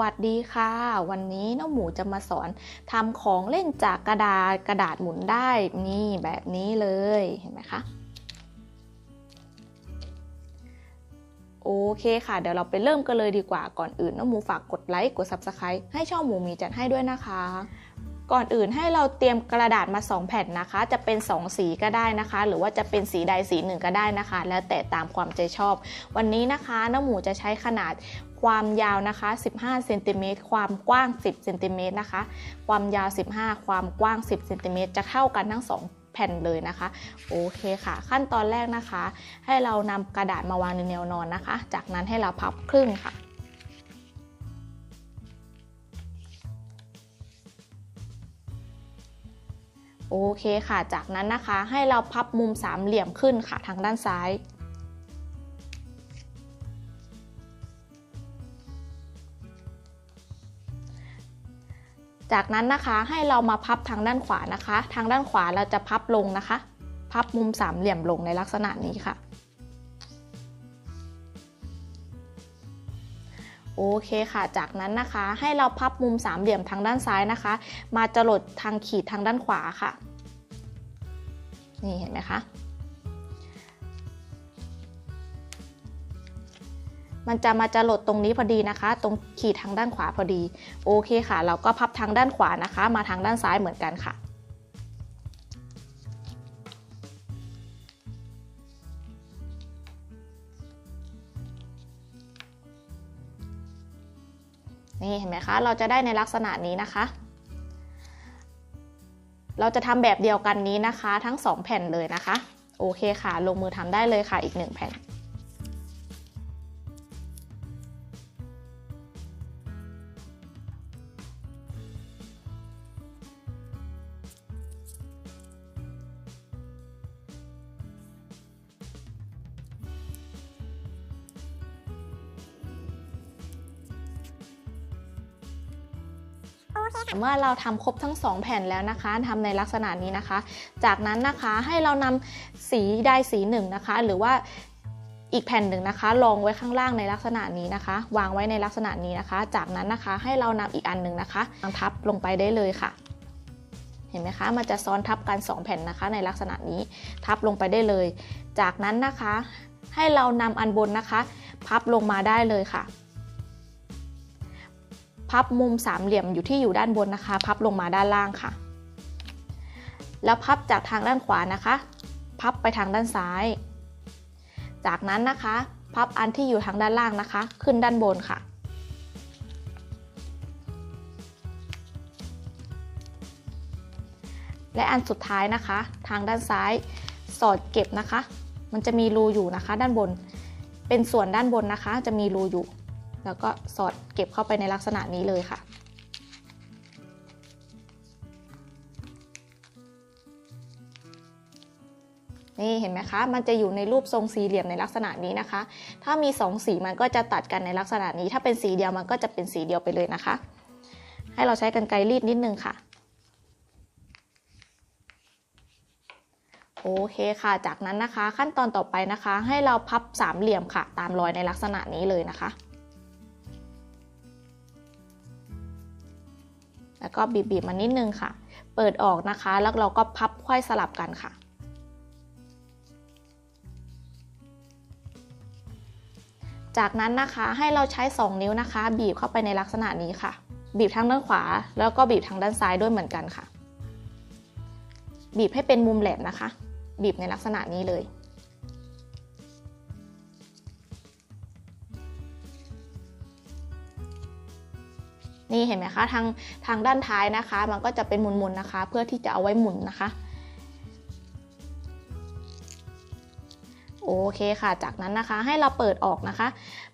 วัสดีค่ะ วันนี้น้องหมูจะมาสอนทำของเล่นจากกระดาษกระดาษหมุนได้นี่แบบนี้เลยเห็นไหมคะโอเคค่ะ เดี๋ยวเราไปเริ่มกันเลยดีกว่าก่อนอื่นน้องหมูฝากกดไลค์กด Subscribe ให้ช่องหมูมีจัดให้ด้วยนะคะ ก่อนอื่นให้เราเตรียมกระดาษมา 2 แผ่นนะคะ จะเป็น 2 สีก็ได้นะคะ หรือว่าจะเป็นสีใดสีหนึ่งก็ได้นะคะ แล้วแต่ตามความใจชอบ วันนี้นะคะน้องหมูจะใช้ขนาด ความยาวนะคะ 15เซนติเมตรความกว้าง 10เซนติเมตรนะคะ ความยาว 15 ความกว้าง 10เซนติเมตรจะเท่ากันทั้ง 2แผ่นเลยนะคะ โอเคค่ะ ขั้นตอนแรกนะคะ ให้เรานำกระดาษมาวางในแนวนอนนะคะ จากนั้นให้เราพับครึ่งค่ะ โอเคค่ะ จากนั้นนะคะให้เราพับมุมสามเหลี่ยมขึ้นค่ะทางด้านซ้าย จากนั้นนะคะให้เรามาพับทางด้านขวานะคะ ทางด้านขวาเราจะพับลงนะคะ พับมุมสามเหลี่ยมลงในลักษณะนี้ค่ะ โอเคค่ะ จากนั้นนะคะให้เราพับมุมสามเหลี่ยมทางด้านซ้ายนะคะ มาจรดทางขีดทางด้านขวาค่ะ นี่เห็นไหมคะ มันจะมาจรดตรงนี้พอดีนะคะ ตรงขีดทางด้านขวาพอดี โอเคค่ะ เราก็พับทางด้านขวานะคะ มาทางด้านซ้ายเหมือนกันค่ะนี่เห็นไหมคะ เราจะได้ในลักษณะนี้นะคะ เราจะทำแบบเดียวกันนี้นะคะ ทั้ง 2 แผ่นเลยนะคะ โอเคค่ะ ลงมือทำได้เลยค่ะอีก 1 แผ่น เมื่อเราทำครบทั้ง 2 แผ่นแล้วนะคะทำในลักษณะนี้นะคะ จากนั้นนะคะให้เรานำสีใดสีหนึ่งนะคะ หรือว่าอีกแผ่นหนึ่งนะคะรองไว้ข้างล่างในลักษณะนี้นะคะ วางไว้ในลักษณะนี้นะคะ จากนั้นนะคะให้เรานำอีกอันหนึ่งนะคะวางทับลงไปได้เลยค่ะ เห็นไหมคะ มันจะซ้อนทับกัน 2 แผ่นนะคะ ในลักษณะนี้ทับลงไปได้เลย จากนั้นนะคะ ให้เรานำอันบนนะคะ พับลงมาได้เลยค่ะ พับมุมสามเหลี่ยมอยู่ที่อยู่ด้านบนนะคะ พับลงมาด้านล่างค่ะ แล้วพับจากทางด้านขวานะคะ พับไปทางด้านซ้าย จากนั้นนะคะ พับอันที่อยู่ทางด้านล่างนะคะ ขึ้นด้านบนค่ะและอันสุดท้ายนะคะ ทางด้านซ้ายสอดเก็บนะคะ มันจะมีรูอยู่นะคะ ด้านบน เป็นส่วนด้านบนนะคะ จะมีรูอยู่ แล้วก็สอดเก็บเข้าไปในลักษณะนี้เลยค่ะ นี่เห็นไหมคะ มันจะอยู่ในรูปทรงสี่เหลี่ยมในลักษณะนี้นะคะ ถ้ามีสองสีมันก็จะตัดกันในลักษณะนี้ ถ้าเป็นสีเดียวมันก็จะเป็นสีเดียวไปเลยนะคะ ให้เราใช้กันไกรรีดนิดนึงค่ะโอเคค่ะ จากนั้นนะคะขั้นตอนต่อไปนะคะ ให้เราพับสามเหลี่ยมค่ะ ตามรอยในลักษณะนี้เลยนะคะ แล้วก็บีบๆมานิดนึงค่ะ เปิดออกนะคะ แล้วเราก็พับค่อยสลับกันค่ะ จากนั้นนะคะให้เราใช้ 2 นิ้วนะคะ บีบเข้าไปในลักษณะนี้ค่ะ บีบทั้งด้านขวา แล้วก็บีบทางด้านซ้ายด้วยเหมือนกันค่ะ บีบให้เป็นมุมแหลมนะคะ บีบในลักษณะนี้เลย นี่เห็นไหมคะทางทางด้านท้ายนะคะ มันก็จะเป็นหมุนๆนะคะ เพื่อที่จะเอาไว้หมุนนะคะ โอเคค่ะ จากนั้นนะคะให้เราเปิดออกนะคะ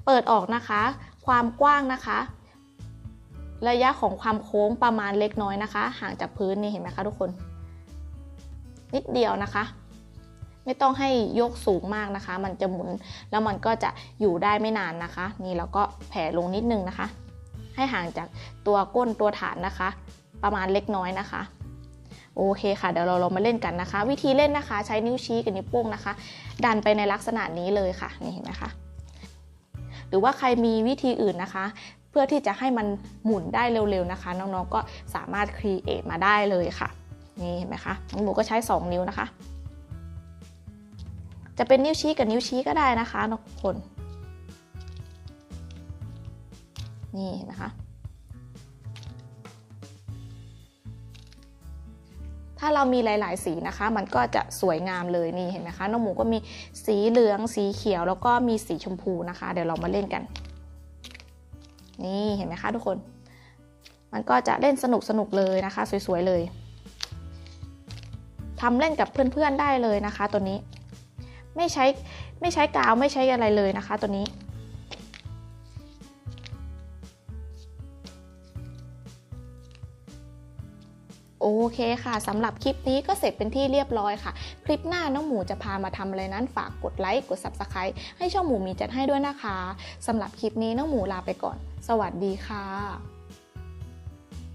เปิดออกนะคะ ความกว้างนะคะ ระยะของความโค้งประมาณเล็กน้อยนะคะ ห่างจากพื้นนี่เห็นไหมคะทุกคน นิดเดียวนะคะไม่ต้องให้ยกสูงมากนะคะ มันจะหมุนแล้วมันก็จะอยู่ได้ไม่นานนะคะ นี่เราก็แผ่ลงนิดนึงนะคะ ให้ห่างจากตัวก้นตัวฐานนะคะ ประมาณเล็กน้อยนะคะโอเคค่ะเดี๋ยวเราเรามาเล่นกันนะคะ วิธีเล่นนะคะใช้นิ้วชี้กับนิ้วโป้งนะคะ ดันไปในลักษณะนี้เลยค่ะนี่เห็นไหมคะหรือว่าใครมีวิธีอื่นนะคะ เพื่อที่จะให้มันหมุนได้เร็วๆนะคะ น้องๆก็สามารถครีเอทมาได้เลยค่ะนี่เห็นไหมคะน้องหมูก็ใช้ 2 นิ้วนะคะ จะเป็นนิ้วชี้กับนิ้วชี้ก็ได้นะคะทุกคน นี่เห็นไหมคะ ถ้าเรามีหลาย ๆ สีนะคะ มันก็จะสวยงามเลยนี่เห็นไหมคะน้องหมูก็มีสีเหลืองสีเขียวแล้วก็มีสีชมพูนะคะ เดี๋ยวเรามาเล่นกัน นี่เห็นไหมคะทุกคน มันก็จะเล่นสนุกสนุกเลยนะคะ สวย ๆ เลยทำเล่นกับเพื่อน ๆ ได้เลยนะคะ ตัวนี้ ไม่ใช้ไม่ใช้กาวไม่ใช้อะไรเลยนะคะ ตัวนี้ โอเคค่ะสำหรับคลิปนี้ก็เสร็จเป็นที่เรียบร้อยค่ะ คลิปหน้าน้องหมูจะพามาทำอะไรนั้นฝากกดไลค์กด Subscribe ให้ช่องหมูมีจัดให้ด้วยนะคะสำหรับคลิปนี้น้องหมูลาไปก่อน สวัสดีค่ะ